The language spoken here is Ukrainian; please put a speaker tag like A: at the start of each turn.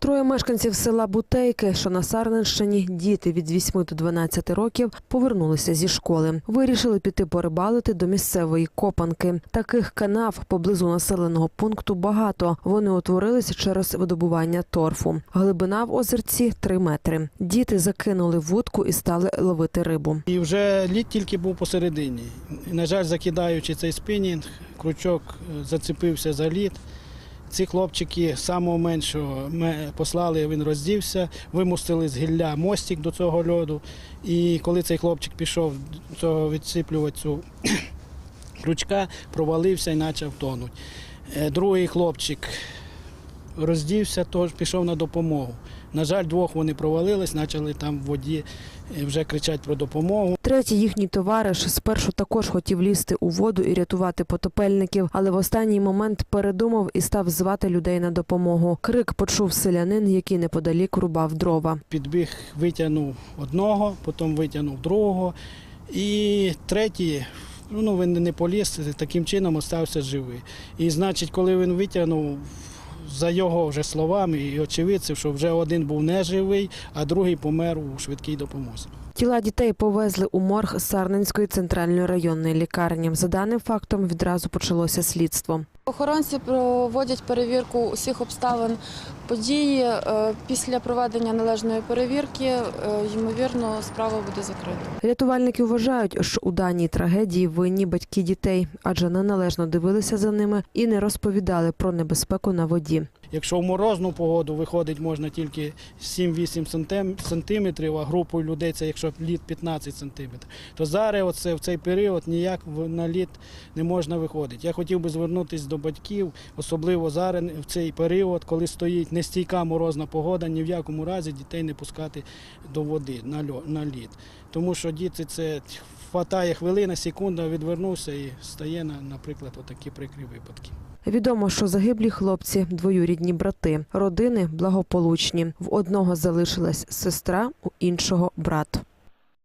A: Троє мешканців села Бутейки, що на Сарненщині, діти від 8 до 12 років, повернулися зі школи. Вирішили піти порибалити до місцевої копанки. Таких канав поблизу населеного пункту багато. Вони утворилися через видобування торфу. Глибина в озерці 3 метри. Діти закинули вудку і стали ловити рибу.
B: І вже лід тільки був посередині. На жаль, закидаючи цей спінінг, крючок е, зацепився за лід. Ці хлопчики самого меншого ми послали, він роздівся, вимустили з гілля мостик до цього льоду. І коли цей хлопчик пішов цього відсиплювати цю крючка, провалився і почав тонути. Е, Другий хлопчик роздівся, тож пішов на допомогу. На жаль, двох вони провалились, почали там в воді е, вже кричати про допомогу.
A: Третій їхній товариш спершу також хотів лізти у воду і рятувати потопельників, але в останній момент передумав і став звати людей на допомогу. Крик почув селянин, який неподалік рубав дрова.
B: Підбіг, витягнув одного, потім витягнув другого. І третій, ну він не поліз, таким чином остався живий. І значить, коли він витягнув, за його вже словами і очевидців, що вже один був неживий, а другий помер у швидкій допомозі.
A: Тіла дітей повезли у морг Сарненської центральної районної лікарні. За даним фактом відразу почалося слідство.
C: Охоронці проводять перевірку усіх обставин події. Е, Після проведення належної перевірки, е, ймовірно, справа буде закрита.
A: Рятувальники вважають, що у даній трагедії винні батьки дітей, адже неналежно дивилися за ними і не розповідали про небезпеку на воді.
B: Якщо в морозну погоду виходить можна тільки 7-8 сантиметрів, а групою людей це якщо лід 15 сантиметрів, то зараз оце, в цей період ніяк на лід не можна виходити. Я хотів би звернутися до батьків, особливо зараз в цей період, коли стоїть нестійка морозна погода, ні в якому разі дітей не пускати до води на лід. Тому що діти це хватає хвилина, секунда, відвернувся і стає, наприклад, отакі прикрі випадки.
A: Відомо, що загиблі хлопці двоюрідні брати, родини благополучні. В одного залишилась сестра, у іншого брат.